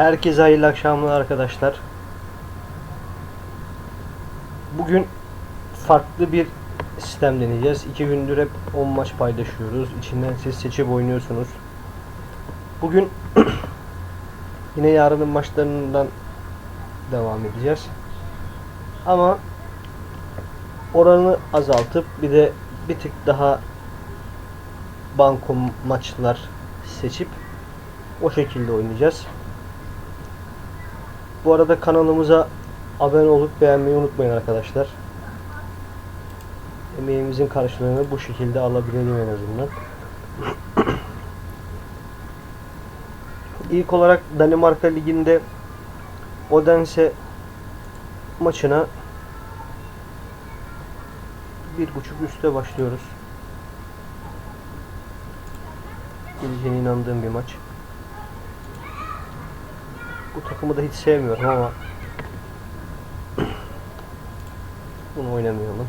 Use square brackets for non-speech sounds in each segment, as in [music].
Herkese hayırlı akşamlar arkadaşlar. Bugün farklı bir sistem deneyeceğiz. İki gündür hep 10 maç paylaşıyoruz. İçinden siz seçip oynuyorsunuz. Bugün [clears throat] yine yarının maçlarından devam edeceğiz. Ama oranı azaltıp bir de bir tık daha banko maçlar seçip o şekilde oynayacağız. Bu arada kanalımıza abone olup beğenmeyi unutmayın arkadaşlar. Emeğimizin karşılığını bu şekilde alabilelim en azından. İlk olarak Danimarka Ligi'nde Odense maçına bir buçuk üste başlıyoruz. Geleceğine inandığım bir maç. Bu takımı da hiç sevmiyorum ama bunu oynamayalım.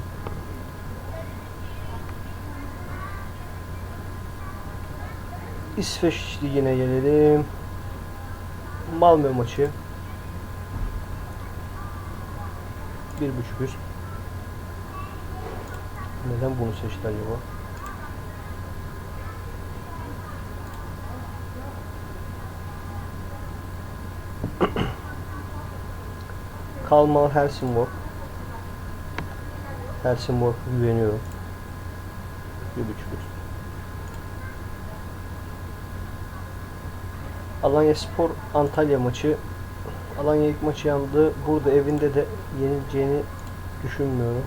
İsveç Ligi'ne gelelim. Malmö maçı. Bir buçuk üst. Neden bunu seçti acaba? [clears throat] Kalmal Helsingborg. Helsingborg'a güveniyorum. Bir buçuk üst. Alanya Spor Antalya maçı. Alanya ilk maçı yandı. Burada evinde de yenileceğini düşünmüyorum.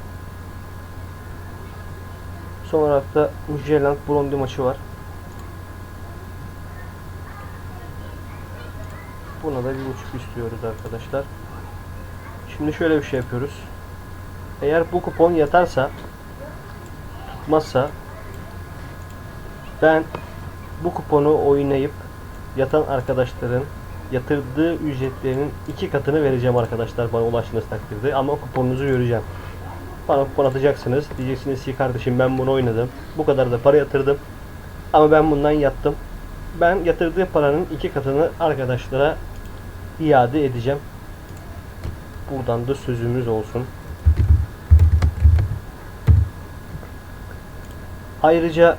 Son olarak da Midtjylland Brøndby maçı var. Buna da bir buçuk istiyoruz arkadaşlar. Şimdi şöyle bir şey yapıyoruz. Eğer bu kupon yatarsa tutmazsa ben bu kuponu oynayıp yatan arkadaşların yatırdığı ücretlerinin iki katını vereceğim arkadaşlar bana ulaştığınız takdirde ama kuponunuzu göreceğim. Bana kupon atacaksınız. Diyeceksiniz ki kardeşim ben bunu oynadım. Bu kadar da para yatırdım. Ama ben bundan yattım. Ben yatırdığı paranın iki katını arkadaşlara iade edeceğim. Buradan da sözümüz olsun. Ayrıca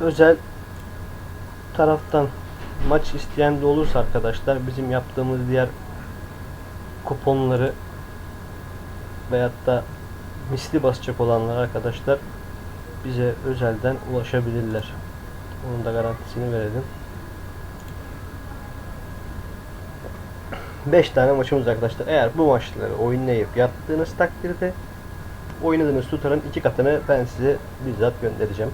özel taraftan maç isteyen de olursa arkadaşlar bizim yaptığımız diğer kuponları veyahut da misli basacak olanlar arkadaşlar bize özelden ulaşabilirler. Onun da garantisini verelim. 5 tane maçımız arkadaşlar. Eğer bu maçları oynayıp yattığınız takdirde oynadığınız tutarın iki katını ben size bizzat göndereceğim.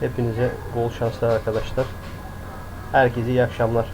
Hepinize bol şanslar arkadaşlar. Herkese iyi akşamlar.